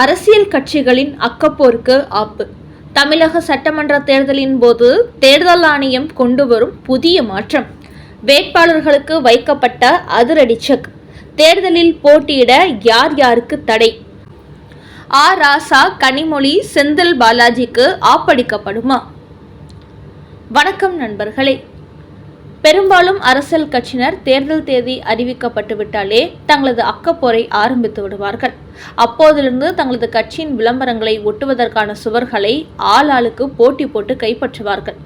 அரசியல் கட்சிகளின் அக்கப்போருக்கு ஆப்பு. தமிழக சட்டமன்ற தேர்தலின் போது தேர்தல் ஆணையம் கொண்டு வரும் புதிய மாற்றம். வேட்பாளர்களுக்கு வைக்கப்பட்ட அதிரடி செக் தேர்தலில் போட்டியிட யார் யாருக்கு தடை? ஆ. ராசா கனிமொழி செந்தில் பாலாஜிக்கு ஆப்படிக்கப்படுமா? வணக்கம் நண்பர்களே. பெரும்பாலும் அரசியல் கட்சியினர் தேர்தல் தேதி அறிவிக்கப்பட்டுவிட்டாலே தங்களது அக்கப்போரை ஆரம்பித்து விடுவார்கள். அப்போதிலிருந்து தங்களது கட்சியின் விளம்பரங்களை ஒட்டுவதற்கான சுவர்களை ஆள் ஆளுக்கு போட்டி போட்டு கைப்பற்றுவார்கள்.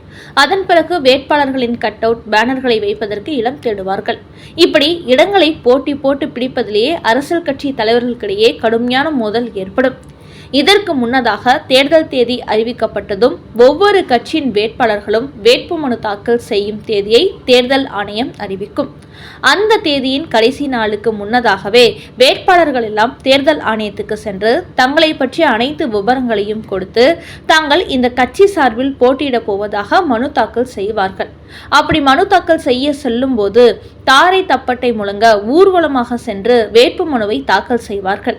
அதன் பிறகு வேட்பாளர்களின் கட் அவுட் பேனர்களை வைப்பதற்கு இடம் தேடுவார்கள். இப்படி இடங்களை போட்டி போட்டு பிடிப்பதிலேயே அரசியல் கட்சி தலைவர்களுக்கிடையே கடுமையான மோதல் ஏற்படும். இதற்கு முன்னதாக தேர்தல் தேதி அறிவிக்கப்பட்டதும் ஒவ்வொரு கட்சியின் வேட்பாளர்களும் வேட்புமனு தாக்கல் செய்யும் தேதியை தேர்தல் ஆணையம் அறிவிக்கும். அந்த தேதியின் கடைசி நாளுக்கு முன்னதாகவே வேட்பாளர்கள் எல்லாம் தேர்தல் ஆணையத்துக்கு சென்று தங்களை பற்றிய அனைத்து விவரங்களையும் கொடுத்து தாங்கள் இந்த கட்சி சார்பில் போட்டியிடப் போவதாக மனு தாக்கல் செய்வார்கள். அப்படி மனு தாக்கல் செய்ய செல்லும் போது தாரை தப்பட்டை முழங்க ஊர்வலமாக சென்று வேட்பு மனுவை தாக்கல் செய்வார்கள்.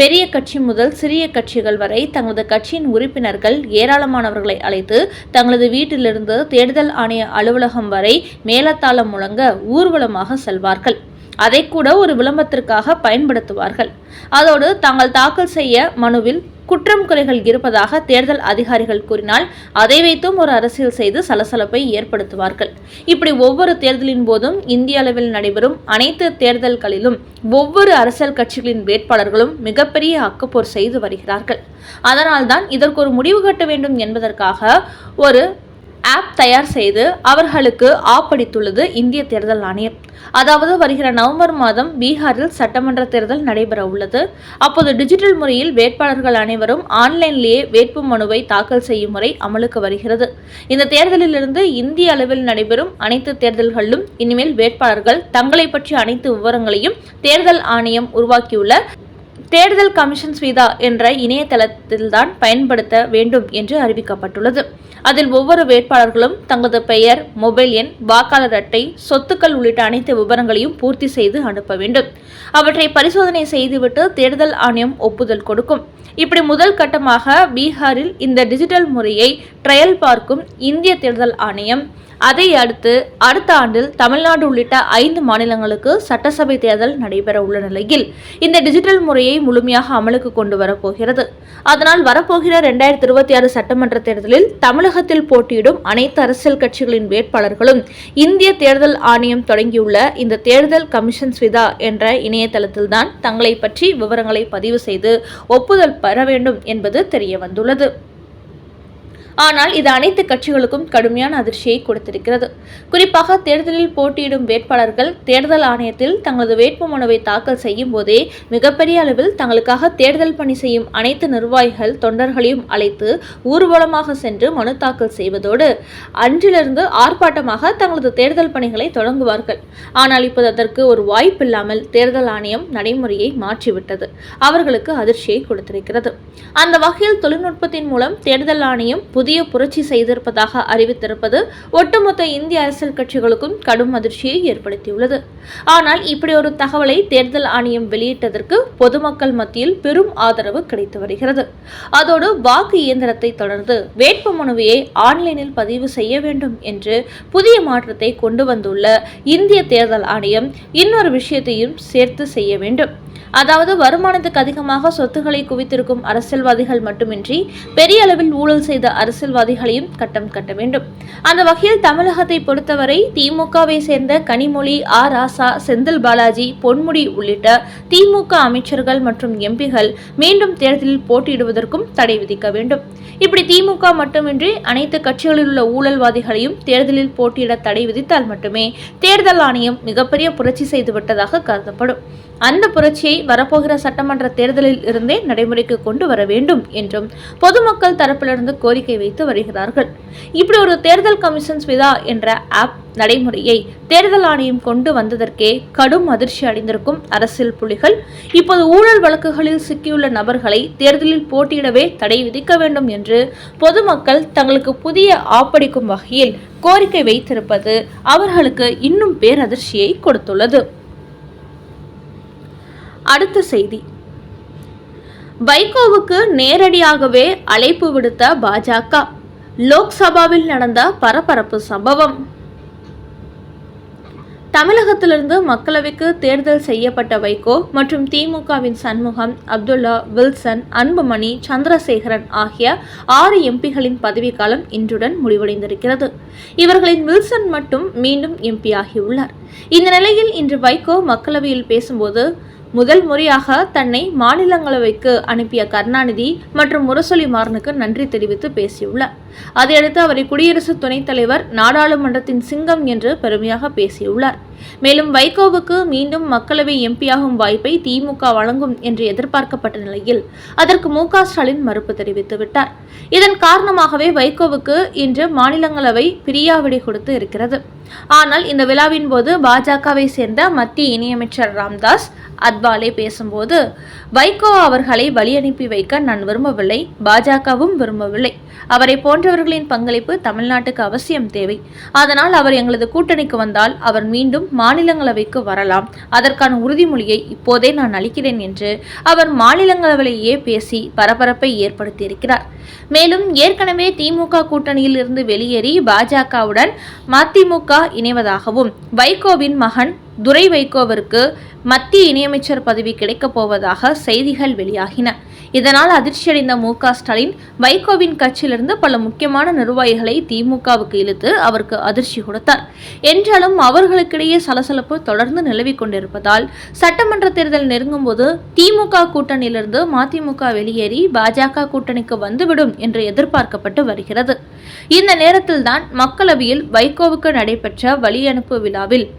பெரிய கட்சி முதல் சிறிய கட்சி கட்சிகள் வரை தங்களது கட்சியின் உறுப்பினர்கள் ஏராளமானவர்களை அழைத்து தங்களது வீட்டிலிருந்து தேர்தல் ஆணைய அலுவலகம் வரை மேலத்தாளம் முழங்க ஊர்வலமாக செல்வார்கள். அதை கூட ஒரு விளம்பரத்திற்காக பயன்படுத்துவார்கள். அதோடு தாங்கள் தாக்கல் செய்ய மனுவில் குற்றம் குறைகள் இருப்பதாக தேர்தல் அதிகாரிகள் கூறினால் அதை வைத்தும் ஒரு அரசியல் செய்து சலசலப்பை ஏற்படுத்துவார்கள். இப்படி ஒவ்வொரு தேர்தலின் போதும் இந்திய அளவில் நடைபெறும் அனைத்து தேர்தல்களிலும் ஒவ்வொரு அரசியல் கட்சிகளின் வேட்பாளர்களும் மிகப்பெரிய அக்கப்போர் செய்து வருகிறார்கள். அதனால்தான் இதற்கு ஒரு முடிவு கட்ட வேண்டும் என்பதற்காக ஒரு ஆப் தயார் செய்து அவர்களுக்கு ஆப்படித்துள்ளது இந்திய தேர்தல் ஆணையம். அதாவது வருகிற நவம்பர் மாதம் பீகாரில் சட்டமன்ற தேர்தல் நடைபெற உள்ளது அப்போது டிஜிட்டல் முறையில் வேட்பாளர்கள் அனைவரும் ஆன்லைன்லேயே வேட்பு மனுவை தாக்கல் செய்யும் முறை அமலுக்கு வருகிறது. இந்த தேர்தலிலிருந்து இந்திய அளவில் நடைபெறும் அனைத்து தேர்தல்களிலும் இனிமேல் வேட்பாளர்கள் தங்களை பற்றிய அனைத்து விவரங்களையும் தேர்தல் ஆணையம் உருவாக்கியுள்ள தேர்தல் கமிஷன் ஸ்வீதா என்ற இணையதளத்தில்தான் பயன்படுத்த வேண்டும் என்று அறிவிக்கப்பட்டுள்ளது. அதில் ஒவ்வொரு வேட்பாளர்களும் தங்களது பெயர் மொபைல் எண் வாக்காளர் அட்டை சொத்துக்கள் உள்ளிட்ட அனைத்து விவரங்களையும் பூர்த்தி செய்து அனுப்ப வேண்டும். அவற்றை பரிசோதனை செய்துவிட்டு தேர்தல் ஆணையம் ஒப்புதல் கொடுக்கும். இப்படி முதல் கட்டமாக பீகாரில் இந்த டிஜிட்டல் முறையை ட்ரையல் பார்க்கும் இந்திய தேர்தல் ஆணையம் அதை அடுத்து அடுத்த ஆண்டில் தமிழ்நாடு உள்ளிட்ட ஐந்து மாநிலங்களுக்கு சட்டசபை தேர்தல் நடைபெற உள்ள நிலையில் இந்த டிஜிட்டல் முறையை முழுமையாக அமலுக்கு கொண்டு வரப்போகிறது. அதனால் வரப்போகிற இரண்டாயிரத்தி இருபத்தி ஆறு சட்டமன்ற தேர்தலில் தமிழகத்தில் போட்டியிடும் அனைத்து அரசியல் கட்சிகளின் வேட்பாளர்களும் இந்திய தேர்தல் ஆணையம் தொடங்கியுள்ள இந்த தேர்தல் கமிஷன் ஸ்விதா என்ற இணையதளத்தில்தான் தங்களை பற்றி விவரங்களை பதிவு செய்து ஒப்புதல் பெற வேண்டும் என்பது தெரிய வந்துள்ளது ஆனால் இது அனைத்து கட்சிகளுக்கும் கடுமையான அதிர்ச்சியை கொடுத்திருக்கிறது. குறிப்பாக தேர்தலில் போட்டியிடும் வேட்பாளர்கள் தேர்தல் ஆணையத்தில் தங்களது வேட்புமனுவை தாக்கல் செய்யும் போதே மிகப்பெரிய அளவில் தங்களுக்காக தேர்தல் பணி செய்யும் அனைத்து நிர்வாகிகள் தொண்டர்களையும் அழைத்து ஊர்வலமாக சென்று மனு தாக்கல் செய்வதோடு அன்றிலிருந்து ஆர்ப்பாட்டமாக தங்களது தேர்தல் பணிகளை தொடங்குவார்கள். ஆனால் இப்போது அதற்கு ஒரு வாய்ப்பில்லாமல் தேர்தல் ஆணையம் நடைமுறையை மாற்றிவிட்டது. அவர்களுக்கு அதிர்ச்சியை கொடுத்திருக்கிறது. அந்த வகையில் தொழில்நுட்பத்தின் மூலம் தேர்தல் ஆணையம் புதிய புரட்சி செய்திருப்பதாக அறிவித்திருப்பது ஒட்டுமொத்த இந்திய அரசியல் கட்சிகளுக்கும் கடும் அதிர்ச்சியை ஏற்படுத்தியுள்ளது. ஆனால் இப்படி ஒரு தகவலை தேர்தல் ஆணையம் வெளியிட்டதற்கு பொதுமக்கள் மத்தியில் பெரும் ஆதரவு கிடைத்து வருகிறது. அதோடு வாக்கு இயந்திரத்தை தொடர்ந்து வேட்புமனுவையை ஆன்லைனில் பதிவு செய்ய வேண்டும் என்று புதிய மாற்றத்தை கொண்டு வந்துள்ள இந்திய தேர்தல் ஆணையம் இன்னொரு விஷயத்தையும் சேர்த்து செய்ய வேண்டும். அதாவது வருமானத்துக்கு அதிகமாக சொத்துக்களை குவித்திருக்கும் அரசியல்வாதிகள் மட்டுமின்றி பெரிய அளவில் ஊழல் செய்த அரசு அரசியல்வாதிகளையும் கட்டம் கட்ட வேண்டும். அந்த வகையில் தமிழகத்தை பொறுத்தவரை திமுகவை சேர்ந்த கனிமொழி ஆ. ராசா செந்தில் பாலாஜி பொன்முடி உள்ளிட்ட திமுக அமைச்சர்கள் மற்றும் எம்பிகள் மீண்டும் தேர்தலில் போட்டியிடுவதற்கும் தடை விதிக்க வேண்டும். இப்படி திமுக மட்டுமின்றி அனைத்து கட்சிகளில் உள்ள ஊழல்வாதிகளையும் தேர்தலில் போட்டியிட தடை விதித்தால் மட்டுமே தேர்தல் ஆணையம் மிகப்பெரிய புரட்சி செய்துவிட்டதாக கருதப்படும். அந்த புரட்சியை வரப்போகிற சட்டமன்ற தேர்தலில் இருந்தே நடைமுறைக்கு கொண்டு வர வேண்டும் என்றும் பொதுமக்கள் தரப்பிலிருந்து கோரிக்கை வைத்து வருகிறார்கள். இப்படி ஒரு தேர்தல் கமிஷன் ஸ்விதா என்ற ஆப் நடைமுறையை தேர்தல் ஆணையம் கொண்டு வந்ததற்கே கடும் அதிர்ச்சி அடைந்திருக்கும் அரசியல் புலிகள். இப்போது ஊழல் வழக்குகளில் சிக்கியுள்ள நபர்களை தேர்தலில் போட்டியிடவே தடை விதிக்க வேண்டும் என்று பொதுமக்கள் தங்களுக்கு புதிய ஆப்படிக்கும் வகையில் கோரிக்கை வைத்திருப்பது அவர்களுக்கு இன்னும் பேரதிர்ச்சியை கொடுத்துள்ளது. அடுத்த செய்தி. வைகோவுக்கு நேரடியாகவே அழைப்பு விடுத்த பாஜக. லோக்சபாவில் நடந்த பரபரப்பு சம்பவம். தமிழகத்திலிருந்து மக்களவைக்கு தேர்தல் செய்யப்பட்ட வைகோ மற்றும் திமுகவின் சண்முகம் அப்துல்லா வில்சன் அன்புமணி சந்திரசேகரன் ஆகிய ஆறு எம்பிகளின் பதவிக்காலம் இன்றுடன் முடிவடைந்திருக்கிறது. இவர்களின் வில்சன் மட்டும் மீண்டும் எம்பியாகியுள்ளார் இந்த நிலையில் இன்று வைகோ மக்களவையில் பேசும்போது முதல் முறையாக தன்னை மாநிலங்களவைக்கு அனுப்பிய கருணாநிதி மற்றும் முரசொலி மாறனுக்கு நன்றி தெரிவித்து பேசியுள்ளார். அதையடுத்து அவரை குடியரசு துணைத் தலைவர் நாடாளுமன்றத்தின் சிங்கம் என்று பெருமையாக பேசியுள்ளார். மேலும் வைகோவுக்கு மீண்டும் மக்களவை எம்பியாகும் வாய்ப்பை திமுக வழங்கும் என்று எதிர்பார்க்கப்பட்ட நிலையில் அதற்கு மு ஸ்டாலின் மறுப்பு தெரிவித்துவிட்டார் இதன் காரணமாகவே வைகோவுக்கு இன்று மாநிலங்களவை பிரியாவிடை கொடுத்து இருக்கிறது. ஆனால் இந்த விழாவின் போது பாஜகவை சேர்ந்த மத்திய இணையமைச்சர் ராம்தாஸ் அத்வாலே பேசும்போது வைகோ அவர்களை வழி அனுப்பி வைக்க நான் விரும்பவில்லை பாஜகவும் விரும்பவில்லை. அவரை போன்ற போன்றவர்களின் பங்களிப்பு தமிழ்நாட்டுக்கு அவசியம் தேவை. அதனால் அவர் எங்களது கூட்டணிக்கு வந்தால் அவர் மீண்டும் மாநிலங்களவைக்கு வரலாம். அதற்கான உறுதிமொழியை இப்போதே நான் அளிக்கிறேன் என்று அவர் மாநிலங்களவையிலேயே பேசி பரபரப்பை ஏற்படுத்தியிருக்கிறார். மேலும் ஏற்கனவே திமுக கூட்டணியில் இருந்து வெளியேறி பாஜகவுடன் மதிமுக இணைவதாகவும் வைகோவின் மகன் துரை வைகோவிற்கு மத்திய இணையமைச்சர் பதவி கிடைக்கப் போவதாக செய்திகள் வெளியாகின. இதனால் அதிர்ச்சியடைந்த மு. க. ஸ்டாலின் வைகோவின் கட்சியிலிருந்து பல முக்கியமான நிர்வாகிகளை திமுகவுக்கு இழுத்து அவருக்கு அதிர்ச்சி கொடுத்தார். என்றாலும் அவர்களுக்கிடையே சலசலப்பு தொடர்ந்து நிலவிக் கொண்டிருப்பதால் சட்டமன்ற தேர்தல் நெருங்கும் போது திமுக கூட்டணியிலிருந்து மதிமுக வெளியேறி பாஜக கூட்டணிக்கு வந்துவிடும் என்று எதிர்பார்க்கப்பட்டு வருகிறது. இந்த நேரத்தில்தான் மக்களவையில் வைகோவுக்கு நடைபெற்ற வழியனுப்பு விழாவில்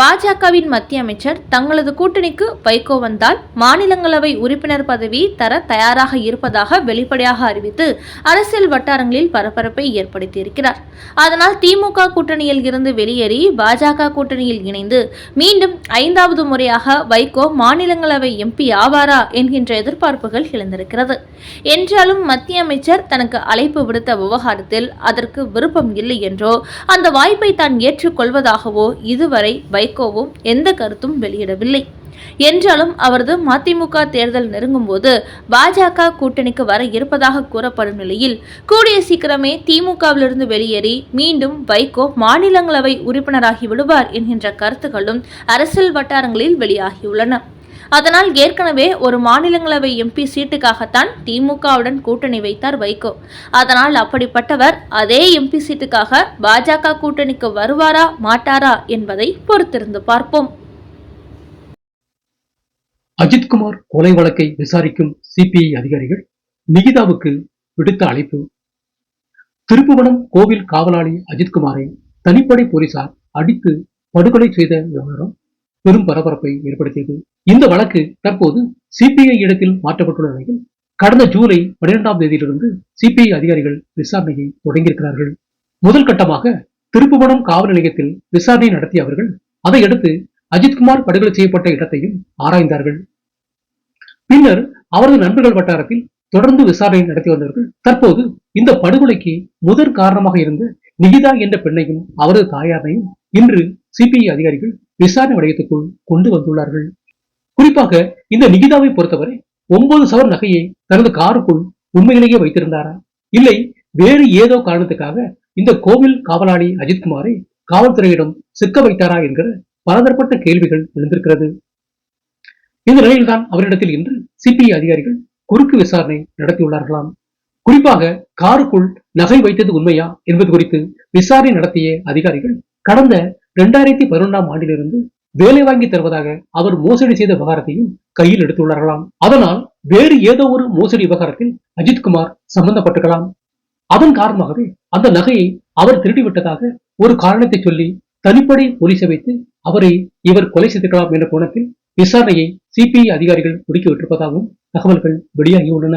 பாஜகவின் மத்திய அமைச்சர் தங்களது கூட்டணிக்கு வைகோ வந்தால் மாநிலங்களவை உறுப்பினர் பதவி தர தயாராக இருப்பதாக வெளிப்படையாக அறிவித்து அரசியல் வட்டாரங்களில் பரபரப்பை ஏற்படுத்தியிருக்கிறார். அதனால் திமுக கூட்டணியில் இருந்து வெளியேறி பாஜக கூட்டணியில் இணைந்து மீண்டும் ஐந்தாவது முறையாக வைகோ மாநிலங்களவை எம்பி ஆவாரா என்கின்ற எதிர்பார்ப்புகள் எழுந்திருக்கிறது. என்றாலும் மத்திய அமைச்சர் தனக்கு அழைப்பு விடுத்த விவகாரத்தில் அதற்கு விருப்பம் இல்லை என்றோ அந்த வாய்ப்பை தான் ஏற்றுக்கொள்வதாகவோ இதுவரை வைகோவும் எந்த கருத்தும் வெளியிடவில்லை. என்றாலும் அவரது மதிமுக தேர்தல் நெருங்கும் போது பாஜக கூட்டணிக்கு வர இருப்பதாக கூறப்படும் நிலையில் கூடிய சீக்கிரமே திமுகவிலிருந்து வெளியேறி மீண்டும் வைகோ மாநிலங்களவை உறுப்பினராகி விடுவார் என்கின்ற கருத்துக்களும் அரசியல் வட்டாரங்களில் வெளியாகியுள்ளன. அதனால் ஏற்கனவே ஒரு மாநிலங்களவை எம்பி சீட்டுக்காகத்தான் திமுகவுடன் கூட்டணி வைத்தார் வைகோ. அதனால் அப்படிப்பட்டவர் அதே எம்பி சீட்டுக்காக பாஜக கூட்டணிக்கு வருவாரா மாட்டாரா என்பதை பொறுத்திருந்து பார்ப்போம். அஜித்குமார் கொலை வழக்கை விசாரிக்கும் சிபிஐ அதிகாரிகள் நிகிதாவுக்கு விடுத்த அழைப்பு. திருப்புவனம் கோவில் காவலாளி அஜித்குமாரை தனிப்படை போலீசார் அடித்து படுகொலை செய்த விவகாரம் பெரும் பரபரப்பை ஏற்படுத்தியது. இந்த வழக்கு தற்போது சிபிஐ இடத்தில் மாற்றப்பட்டுள்ள நிலையில் கடந்த ஜூலை பனிரெண்டாம் தேதியிலிருந்து சிபிஐ அதிகாரிகள் விசாரணையை தொடங்கியிருக்கிறார்கள். முதல் கட்டமாக திருப்புவனம் காவல் நிலையத்தில் விசாரணை நடத்திய அவர்கள் அதையடுத்து அஜித்குமார் படுகொலை செய்யப்பட்ட இடத்தையும் ஆராய்ந்தார்கள். பின்னர் அவரது நண்பர்கள் வட்டாரத்தில் தொடர்ந்து விசாரணை நடத்தி வந்தவர்கள் தற்போது இந்த படுகொலைக்கு முதற் காரணமாக இருந்த நிகிதா என்ற பெண்ணையும் அவரது தாயாரையும் இன்று சிபிஐ அதிகாரிகள் விசாரணை வளையத்துக்குள் கொண்டு வந்துள்ளார்கள். குறிப்பாக இந்த நிகிதாவை பொறுத்தவரை ஒன்பது சவர் நகையை தனது காருக்குள் உண்மையிலேயே வைத்திருந்தாரா? இல்லை வேறு ஏதோ காரணத்துக்காக இந்த கோவில் காவலாளி அஜித்குமாரை காவல்துறையிடம் சிக்க வைத்தாரா என்கிற பலதரப்பட்ட கேள்விகள் எழுந்திருக்கிறது. இந்த நிலையில்தான் அவரிடத்தில் இன்று சிபிஐ அதிகாரிகள் குறுக்கு விசாரணை நடத்தியுள்ளார்களாம். குறிப்பாக காருக்குள் நகை வைத்தது உண்மையா என்பது குறித்து விசாரணை நடத்திய அதிகாரிகள் கடந்த இரண்டாயிரத்தி பதினொன்றாம் ஆண்டிலிருந்து வேலை வாங்கி தருவதாக அவர் மோசடி செய்த விவகாரத்தையும் கையில் எடுத்துள்ளார்களாம். அதனால் வேறு ஏதோ ஒரு மோசடி விவகாரத்தில் அஜித்குமார் சம்பந்தப்பட்டிருக்கலாம் அதன் காரணமாகவே அந்த நகையை அவர் திருடிவிட்டதாக ஒரு காரணத்தை சொல்லி தனிப்படை போலீஸை வைத்து அவரை இவர் கொலை செய்திருக்கலாம் என்ற கோணத்தில் விசாரணையை சிபிஐ அதிகாரிகள் முடுக்கிவிட்டிருப்பதாகவும் தகவல்கள் வெளியாகியுள்ளன